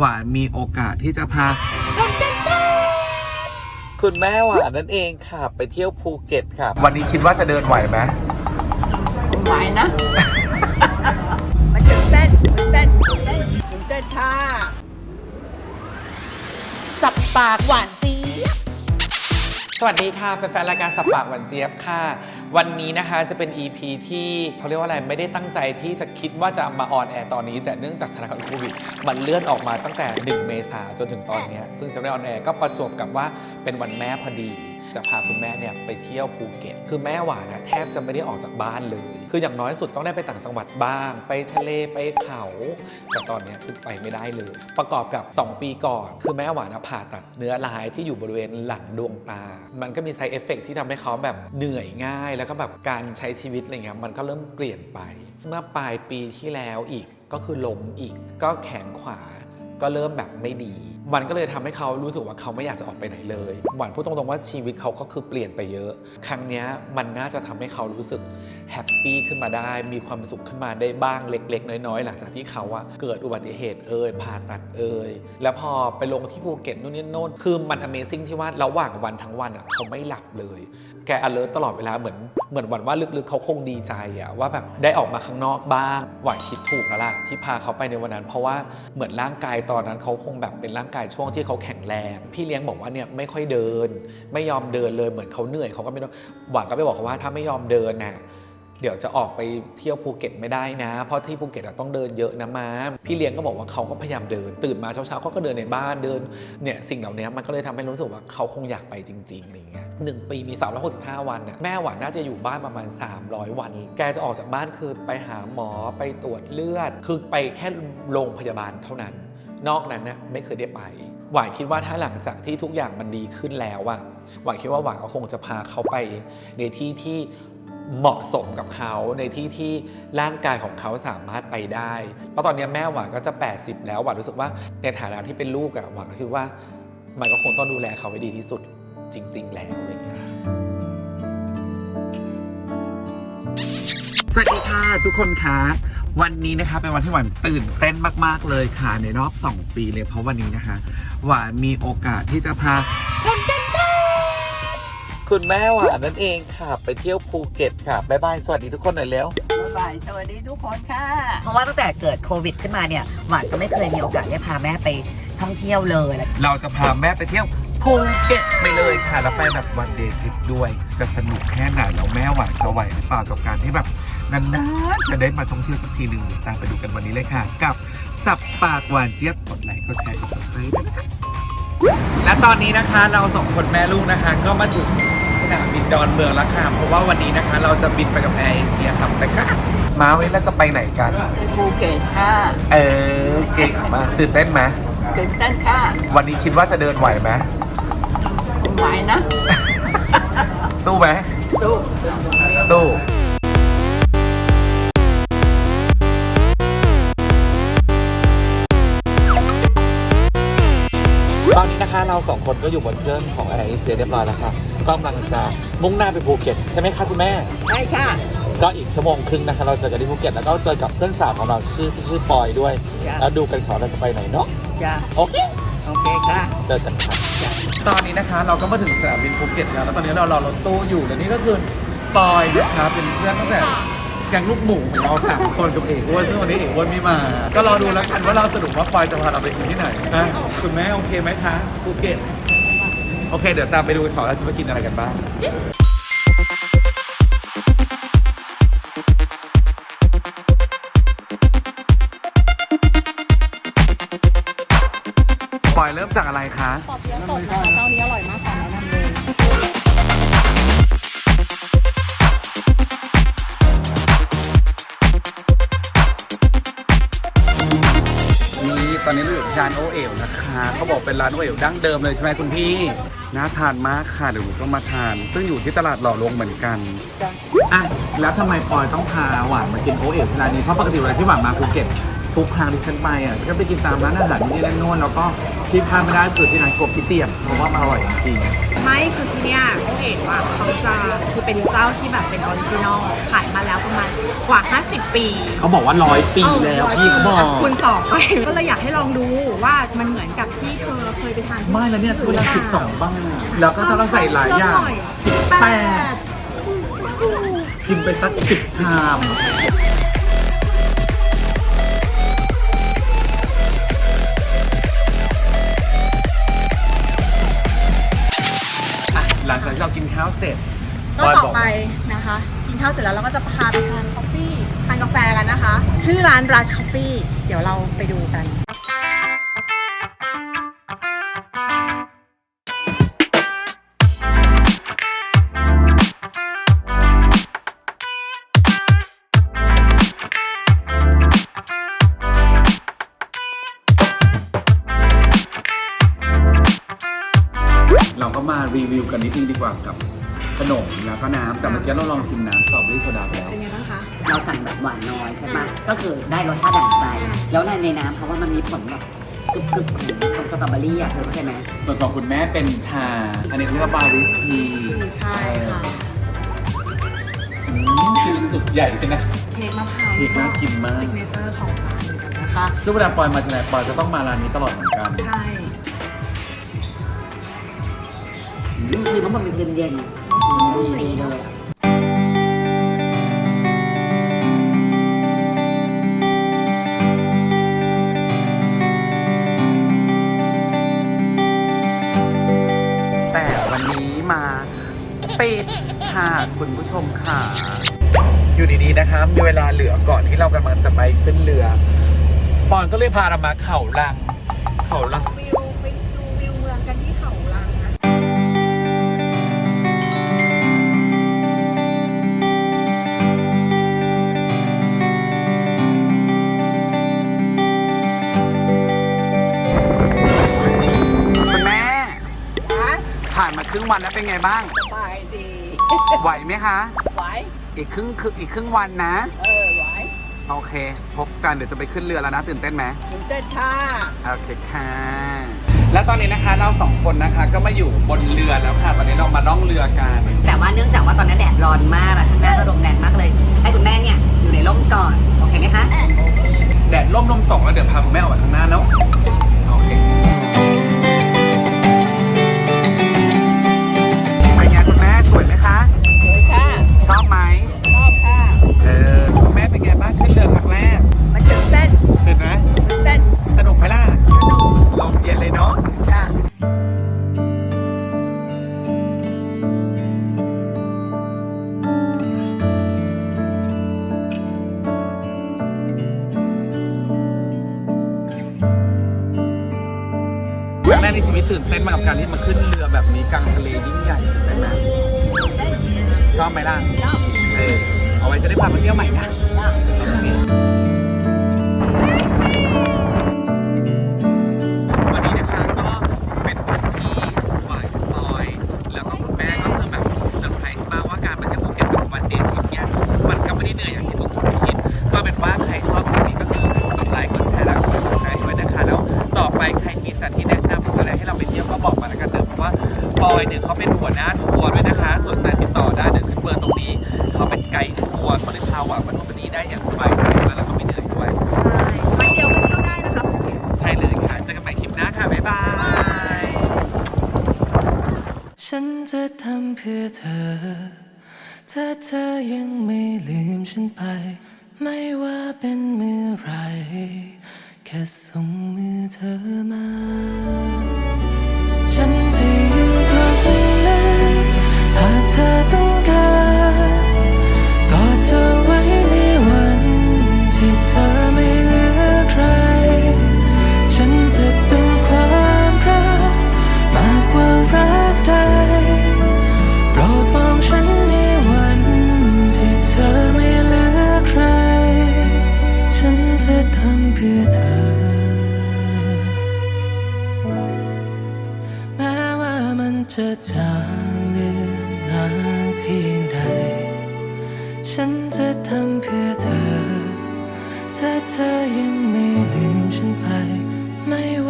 หวานมีโอกาสที่จะพา คุณแม่หวานนั่นเองค่ะไปเที่ยวภูเก็ตค่ะ วันนี้คิดว่าจะเดินไหวไหมไหวนะ มันตื่นเต้นตื่นเต้นตื่นเต้นตื่นเต้นค่ะสับปากหวานเจี๊ยบ สวัสดีค่ะแฟนๆรายการสับปากหวานเจี๊ยบค่ะ วันนี้นะคะจะเป็น EP ที่เขาเรียกว่าอะไรไม่ได้ตั้งใจที่จะคิดว่าจะมาออนแอร์ตอนนี้ แต่เนื่องจากสถานการณ์โควิดมันเลื่อนออกมาตั้งแต่ 1 เมษาจนถึงตอนนี้เพิ่งจะได้ออนแอร์ก็ประจวบกับว่าเป็นวันแม่พอดี จะพาคุณแม่เนี่ยไปเที่ยวภูเก็ต คือแม่หวานนะแทบจะไม่ได้ออกจากบ้านเลย คืออย่างน้อยสุดต้องได้ไปต่างจังหวัดบ้าง ไปทะเลไปเขา แต่ตอนเนี้ยคือไปไม่ได้เลย ประกอบกับ 2 ปีก่อน คือแม่หวานนะผ่าตัดเนื้อลายที่อยู่บริเวณหลังดวงตา มันก็มีไซเอฟเฟกที่ทำให้เขาแบบเหนื่อยง่าย แล้วก็แบบการใช้ชีวิตอะไรเงี้ยมันก็เริ่มเปลี่ยนไป เมื่อปลายปีที่แล้วอีกก็คือล้มอีกก็แขนขวาก็เริ่มแบบไม่ดี มันก็เลยทำให้เขารู้สึกว่าเขาไม่อยากจะออกไปไหนเลยหวานพูดตรงๆว่าชีวิตเขาก็คือเปลี่ยนไปเยอะ ครั้งนี้มันน่าจะทำให้เขารู้สึกแฮปปี้ขึ้นมาได้ มีความสุขขึ้นมาได้บ้างเล็ก ๆ น้อยๆ หลังจากที่เขาอะเกิดอุบัติเหตุเอ่ยผ่าตัดเอ่ยแล้วพอไปลงที่ภูเก็ตนู่นนี่โน่นคือมัน Amazing ที่ว่าระหว่างวันทั้งวันอะเขาไม่หลับเลย แก alert ตลอดเวลาเหมือนเหมือนหวันว่าลึกๆเขาคงดีใจอะว่าแบบได้ออกมาข้างนอกบ้างหวานคิดถูกแล้วล่ะที่พาเขาไปในวันนั้น เพราะว่าเหมือนร่างกายตอนนั้นเขาคงแบบเป็นร่างกายช่วงที่เขาแข็งแรง พี่เลี้ยงบอกว่าเนี่ยไม่ค่อยเดิน ไม่ยอมเดินเลยเหมือนเขาเหนื่อยเขาก็ไม่ต้หวานก็ไปบอกเขาว่าถ้าไม่ยอมเดินน่ะเดี๋ยวจะออกไปเที่ยวภูเก็ตไม่ได้นะ เพราะที่ภูเก็ตต้องเดินเยอะนะมาพี่เลี้ยงก็บอกว่าเขาก็พยายามเดิน ตื่นมาเช้าๆเขาก็เดินในบ้านเดินเนี่ยสิ่งเหล่านี้มันก็เลยทำให้รู้สึกว่าเขาคงอยากไปจริงๆอะไรเงี้ยหนึ่งปีมี 365 วันน่ะแม่หวานน่าจะอยู่บ้านประมาณ 300 วัน แกจะออกจากบ้านคือไปหาหมอไปตรวจเลือด คือไปแค่โรงพยาบาลเท่านั้น นอกนั้นน่ะไม่เคยได้ไป หวานคิดว่าถ้าหลังจากที่ทุกอย่างมันดีขึ้นแล้วอะหวานคิดว่าหวานก็คงจะพาเขาไปในที่ที่เหมาะสมกับเขาในที่ที่ร่างกายของเขาสามารถไปได้ เพราะตอนนี้แม่หวานก็จะ 80 แล้วหวานรู้สึกว่าในฐานะที่เป็นลูกอะหวานก็คิดว่ามันก็คงต้องดูแลเขาให้ดีที่สุดจริง ๆ แล้วอะไรอย่างเงี้ย ทุกคนคะวันนี้นะคะเป็นวันที่หวานตื่นเต้นมาก ๆ เลยค่ะในรอบ 2 ปีเลยเพราะวันนี้นะคะ หวานมีโอกาสที่จะพาคุณแม่หวานนั่นเองค่ะ ไปเที่ยวภูเก็ตค่ะบ๊ายบายสวัสดีทุกคนหน่อยแล้วบ๊ายบายสวัสดีทุกคนค่ะ เพราะว่าตั้งแต่เกิดโควิดขึ้นมาเนี่ย หวานก็ไม่เคยมีโอกาสได้พาแม่ไปท่องเที่ยวเลย เราจะพาแม่ไปเที่ยวภูเก็ตไปเลยค่ะ แล้วไปแบบวันเดย์ทริปด้วย จะสนุกแค่ไหนแล้วแม่หวานจะไหวหรือเปล่ากับการที่แบบ นานๆจะได้มาท่องเที่ยวสักทีหนึ่งเดี๋ยวตามไปดูกันวันนี้เลยค่ะ กับสับปากหวานเจี๊ยบกดไลค์กดแชร์กด subscribe ด้วยนะคะและตอนนี้นะคะเราสองคนแม่ลูกนะคะ ก็มาถึงสนามบินดอนเมืองแล้วค่ะเพราะว่าวันนี้นะคะ เราจะบินไปกับแอร์เอเชียครับไปค่ะมาเว้ยแล้วจะไปไหนกัน ไปภูเก็ตค่ะเออเก่งมากตื่นเต้นไหมตื่นเต้นค่ะวันนี้คิดว่าจะเดินไหวไหมไหวนะ สู้ไหมสู้สู้ เราสองคนก็อยู่บนเครื่องของแอร์เอเชียเรียบร้อยแล้วค่ะก็กำลังจะมุ่งหน้าไปภูเก็ตใช่ไหมคะคุณแม่ได้ค่ะ ก็อีกชั่วโมงครึ่งนะคะ เราเจอกันที่ภูเก็ตแล้วก็เจอกับเพื่อนสาวของเราชื่อชื่อปอยด้วย จ้ะ แล้วดูกันขอเราจะไปไหนเนาะจ้ะโอเค โอเคค่ะ เจอกันครับตอนนี้นะคะเราก็มาถึงสนามบินภูเก็ตแล้วแล้วตอนนี้เรารอรถตู้อยู่และนี่ก็คือปอยนะคะเป็นเพื่อนตั้งแต่ แกงลูกหมูของเราสามคนกับเอกอ้วนซึ่งวันนี้เอกอ้วนไม่มา ก็รอดูแล้วกันว่าเราสรุปว่าปอยจะพาเราไปกินที่ไหนอะคุณแม่โอเคไหมคะภูเก็ตโอเค เดี๋ยวตามไปดูกันต่อเราจะไปกินอะไรกันบ้างปอยเริ่มจากอะไรคะปอเปี๊ยะสดนะคะเจ้านี้อร่อยมาก ร้านโอเอ๋วนะคะเขาบอกเป็นร้านโอเอ๋วดั้งเดิมเลยใช่ไหมคุณพี่น่าทานมากค่ะเดี๋ยวหนูต้องมาทาน ซึ่งอยู่ที่ตลาดหล่อลงเหมือนกันอะแล้วทำไมปอยต้องพาหวานมากินโอเอ๋วที่ร้านนี้เพราะปกติเวลาที่หวานมาภูเก็ต ทุกครั้งที่ฉันไปอะฉันก็ไปกินตามร้านอาหารนี่นั่นโน่นแล้วก็ที่พลาดไม่ได้คือที่ร้านกบพี่เตียมเพราะว่ามันอร่อยจริงไม่คือที่เนี่ยโอเอ๋ว่าเขาจะคือเป็นเจ้าที่แบบเป็นออริจินอลขายมาแล้วประมาณกว่า 50 ปีๆเขาบอกว่าร้อยปีแล้วพี่เขาบอกคุณสองไปก็เลยอยากให้ลองดูว่าทานไม่แล้วเนี่ยคือละสิบสองบ้างแล้วก็ต้องใส่หลายอย่างสิบแปดกินไปสักสิบชาม ข้าวเสร็จก็ต่อไปนะคะกินข้าวเสร็จแล้วเราก็จะพาไปทานกาแฟทานกาแฟกันนะคะ ชื่อร้าน Rush Coffee เดี๋ยวเราไปดูกัน เราก็มารีวิวกันนิดนึงดีกว่ากับขนมแล้วก็น้ำแต่เมื่อกี้เราลองชิมน้ำสตรอเบอรี่โซดาไปแล้ว เป็นไงบ้างคะ เราสั่งแบบหวานน้อยใช่ปะก็คือได้รสชาติดั่งใจ แล้วในในน้ำเพราะว่ามันมีผลแบบกรึบกรึบๆของสตรอเบอรี่อะเธอเข้าใจไหมส่วนของคุณแม่เป็นชา อันนี้เขาเรียกว่าบาริสทีใช่ค่ะ อืมคือสุดใหญ่ใช่ไหมเค้กมะพร้าวเค้กน่ากินมากซิกเนเจอร์ของร้านเหมือนกันนะคะ ซึ่งเวลาปอยมาที่ไหนปอยจะต้องมาร้านนี้ตลอดเหมือนกัน ใช่ คือเขาบอกเป็นเย็นๆดีเลยแต่วันนี้มาปิดค่ะคุณผู้ชมค่ะ อยู่ดีๆนะคะมีเวลาเหลือก่อนที่เรากำลังจะไปขึ้นเรือ ปอนก็เลยพาเรามาเขาลัง เขาลัง วันแล้วเป็นไงบ้างสบายดีไหวไหมคะ ไหว อีกครึ่งคืออีกครึ่งวันนะ เออ ไหว โอเค พบกันเดี๋ยวจะไปขึ้นเรือแล้วนะตื่นเต้นไหมตื่นเต้นค่ะโอเคค่ะ และตอนนี้นะคะเราสองคนนะคะก็มาอยู่บนเรือแล้วค่ะตอนนี้เรามาล่องเรือกัน แต่ว่าเนื่องจากว่าตอนนี้แดดร้อนมากอะข้างหน้าก็ลมแรงมากเลยให้คุณแม่เนี่ยอยู่ในร่มก่อนโอเคไหมคะแดดร่มลมตกแล้วเดี๋ยวพาคุณแม่ออกไปข้างหน้าเนาะโอเค ไหมชอบค่ะ เออคุณแม่เป็นไงบ้างขึ้นเรือครั้งแรกมันตื่นเต้นตื่นไหมตื่นเต้นสนุกไหมล่ะลมเย็นเลยเนาะจ้ะครั้งแรกในชีวิตตื่นเต้นมากกับการที่มาขึ้นเรือแบบนี้กลางทะเลยิ่งใหญ่ใช่ไหมชอบไหมล่ะชอบเออ เอาไว้จะได้พามาเที่ยวใหม่นะจ้ะ จะทำเพื่อเธอ ถ้าเธอยังไม่ลืมฉันไป ไม่ว่าเป็นเมื่อไรแค่ส่งมือเธอมา ฉันจะอยู่ตรงนั้น ฉันจะทำเพื่อเธอ ถ้าเธอยังไม่ลืมฉันไป ไม่ว่า